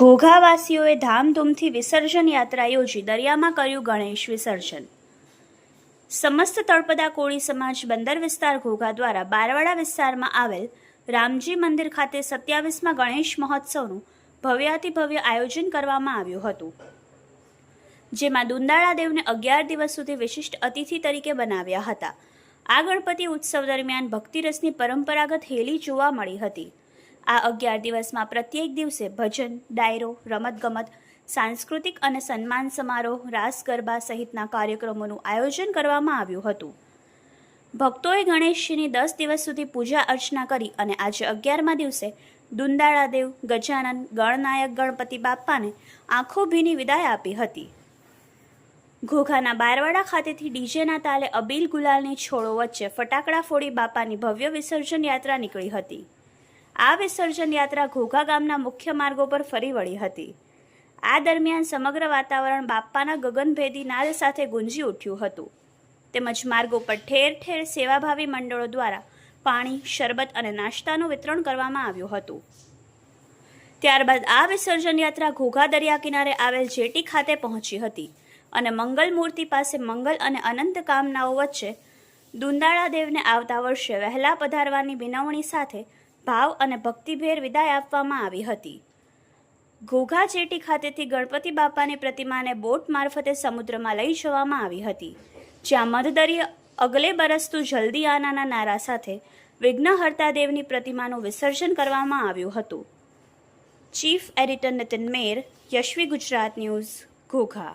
ઘોઘાવાસીઓએ ધામધૂમથી વિસર્જન યાત્રા યોજી દરિયામાં કર્યું ગણેશ વિસર્જન. સમસ્ત તળપદા કોળી સમાજ બંદર વિસ્તાર ઘોઘા દ્વારા બારવાડા વિસ્તારમાં આવેલ રામજી મંદિર ખાતે સત્યાવીસમાં ગણેશ મહોત્સવનું ભવ્યાતિભવ્ય આયોજન કરવામાં આવ્યું હતું. જેમાં દુંદાળા દેવને અગિયાર દિવસ સુધી વિશિષ્ટ અતિથિ તરીકે બનાવ્યા હતા. આ ગણપતિ ઉત્સવ દરમિયાન ભક્તિરસની પરંપરાગત હેલી જોવા મળી હતી. આ અગિયાર દિવસમાં પ્રત્યેક દિવસે ભજન, ડાયરો, રમતગમત, સાંસ્કૃતિક અને સન્માન સમારોહ, રાસ ગરબા સહિતના કાર્યક્રમોનું આયોજન કરવામાં આવ્યું હતું. ભક્તોએ ગણેશજીની દસ દિવસ સુધી પૂજા અર્ચના કરી અને આજે અગિયારમા દિવસે દુંદાળાદેવ, ગજાનન, ગણનાયક ગણપતિ બાપ્પાને આંખો ભીની વિદાય આપી હતી. ઘોઘાના બારવાડા ખાતેથી ડીજેના તાલે અબીલ ગુલાલની છોડો વચ્ચે ફટાકડા ફોડી બાપાની ભવ્ય વિસર્જન યાત્રા નીકળી હતી. આ વિસર્જન યાત્રા ઘોઘા ગામના મુખ્ય માર્ગો પર ફરી વળી હતી. આ દરમિયાન સમગ્ર વાતાવરણ બાપ્પાના ગગનભેદી નાદ સાથે ગુંજી ઉઠ્યું હતું. તેમજ માર્ગો પર ઠેર ઠેર સેવાભાવી મંડળો દ્વારા પાણી, શરબત અને નાસ્તાનું વિતરણ કરવામાં આવ્યું હતું. ત્યારબાદ આ વિસર્જન યાત્રા ઘોઘા દરિયા કિનારે આવેલ જેટી ખાતે પહોંચી હતી. અને મંગલ મૂર્તિ પાસે મંગલ અને અનંત કામનાઓ વચ્ચે દુંદાળા દેવને આવતા વર્ષે વહેલા પધારવાની વિનવણી સાથે ભાવ અને ભક્તિભેર વિદાય આપવામાં આવી હતી. ઘોઘા ચેટી ખાતેથી ગણપતિ બાપાની પ્રતિમાને બોટ મારફતે સમુદ્રમાં લઈ જવામાં આવી હતી, જ્યાં મધદરીય અગલે બરસતું જલ્દી આનાના નારા સાથે વિઘ્નહર્તા દેવની પ્રતિમાનું વિસર્જન કરવામાં આવ્યું હતું. Chief editor Nitin Mer, Yashvi Gujarat news, Ghogha.